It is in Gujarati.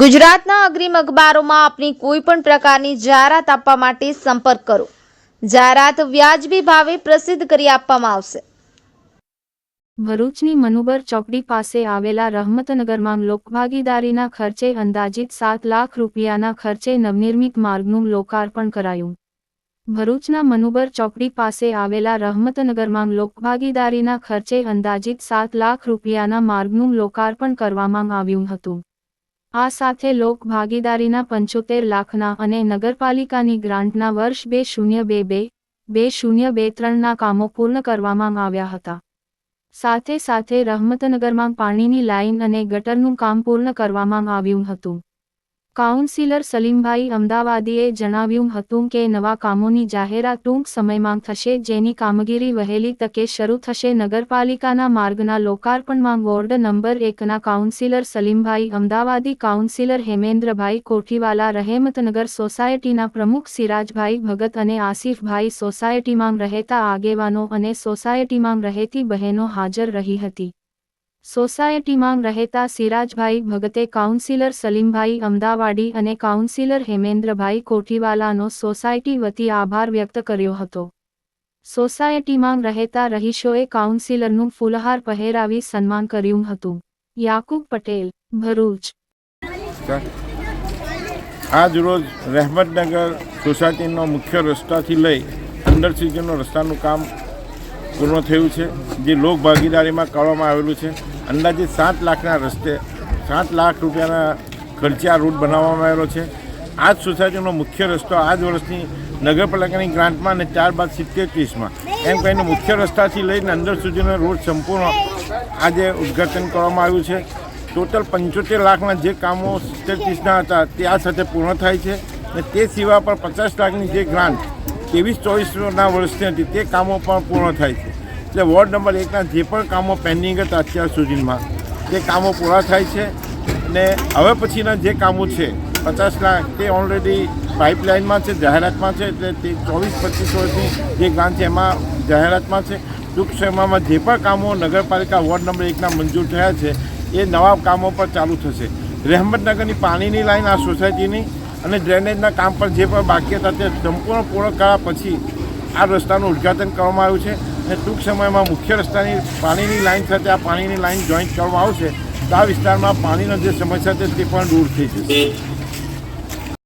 ગુજરાતના અગ્રીમ અખબારોમાં આપની કોઈ પણ પ્રકારની જાહેરાત આપવા માટે સંપર્ક કરો. જાહેરાત વ્યાજબી ભાવે પ્રસિદ્ધ કરી આપવામાં આવશે. ભરૂચની મનુબર ચોકડી પાસે આવેલા રહમતનગરમાં લોકભાગીદારીના ખર્ચે અંદાજિત સાત લાખ રૂપિયાના ખર્ચે નવનિર્મિત માર્ગનું લોકાર્પણ કરાયું. ભરૂચના મનુબર ચોકડી પાસે આવેલા રહમતનગરમાં લોકભાગીદારીના ખર્ચે અંદાજિત સાત લાખ રૂપિયાના માર્ગનું લોકાર્પણ કરવામાં આવ્યું હતું. આ સાથે લોક ભાગીદારીના પંચોતેર લાખના અને નગરપાલિકાની ગ્રાન્ટના વર્ષ બે શૂન્ય બે બે બે શૂન્ય બે ત્રણના કામો પૂર્ણ કરવામાં આવ્યા હતા. સાથે સાથે રહમતનગરમાં પાણીની લાઇન અને ગટરનું કામ પૂર્ણ કરવામાં આવ્યું હતું. કાઉન્સિલર સલીમભાઈ અમદાવાદીએ જણાવ્યું હતું કે નવા કામોની જાહેરાત ટૂંક સમયમાં થશે, જેની કામગીરી વહેલી તકે શરૂ થશે. નગરપાલિકાના માર્ગના લોકાર્પણમાં વોર્ડ નંબર એકના કાઉન્સિલર સલીમભાઈ અમદાવાદી, કાઉન્સિલર હેમેન્દ્રભાઈ કોઠીવાલા, રહેમતનગર સોસાયટીના પ્રમુખ સિરાજભાઈ ભગત અને આસિફભાઈ સોસાયટીમાં રહેતા આગેવાનો અને સોસાયટીમાં રહેતી બહેનો હાજર રહી હતી. સોસાયટીમાં રહેતા સિરાજભાઈ ભગતે કાઉન્સિલર સલીમભાઈ અમદાવાડી અને કાઉન્સિલર હેમેન્દ્રભાઈ કોઠીવાલાનો સોસાયટી વતી આભાર વ્યક્ત કર્યો હતો. સોસાયટીમાં રહેતા રહીશોએ કાઉન્સિલરનું ફૂલહાર પહેરાવી સન્માન કર્યું હતું. યાકુબ પટેલ, ભરૂચ. આજ રોજ રહેમતનગર સોસાયટીનો મુખ્ય રસ્તાથી લઈ અંદર રસ્તાનું કામ પૂર્ણ થયું છે. જે લોક ભાગીદારીમાં કરવામાં આવેલું છે. અંદાજે સાત લાખના રસ્તે, સાત લાખ રૂપિયાના ખર્ચે આ રૂટ બનાવવામાં આવેલો છે. આ જ સોસાયટીનો મુખ્ય રસ્તો આ જ વર્ષની નગરપાલિકાની ગ્રાન્ટમાં અને ત્યારબાદ સિત્તેર ત્રીસમાં. એમ કહીને મુખ્ય રસ્તાથી લઈને અંદર સુધીનો રોડ સંપૂર્ણ આજે ઉદ્ઘાટન કરવામાં આવ્યું છે. ટોટલ પંચોતેર લાખના જે કામો સિત્તેર ત્રીસના હતા, તે આ સાથે પૂર્ણ થાય છે. અને તે સિવાય પણ પચાસ લાખની જે ગ્રાન્ટ ત્રેવીસ, ચોવીસના વર્ષની હતી. તે કામો પણ પૂર્ણ થાય છે. એટલે વોર્ડ નંબર એકના જે પણ કામો પેન્ડિંગ હતા અત્યાર સુધીમાં, તે કામો પૂરા થાય છે. અને હવે પછીના જે કામો છે, પચાસ લાખ, તે ઓલરેડી પાઇપલાઇનમાં છે, જાહેરાતમાં છે. એટલે તે ચોવીસ, પચીસ વર્ષની જે ગ્રાન્ટ છે, એમાં જાહેરાતમાં છે. ટૂંક સમયમાં જે પણ કામો નગરપાલિકા વોર્ડ નંબર એકના મંજૂર થયા છે, એ નવા કામો પર ચાલુ થશે. રહેમતનગરની પાણીની લાઈન આ સોસાયટીની અને ડ્રેનેજના કામ પર જે પણ બાકી હતા તે સંપૂર્ણ પૂર્ણ કર્યા પછી આ રસ્તાનું ઉદ્ઘાટન કરવામાં આવ્યું છે અને ટૂંક સમયમાં મુખ્ય રસ્તાની પાણીની લાઇન સાથે આ પાણીની લાઈન જોઈન્ટ કરવામાં આવશે તો આ વિસ્તારમાં પાણીનો જે સમસ્યા છે તે પણ દૂર થઈ જશે.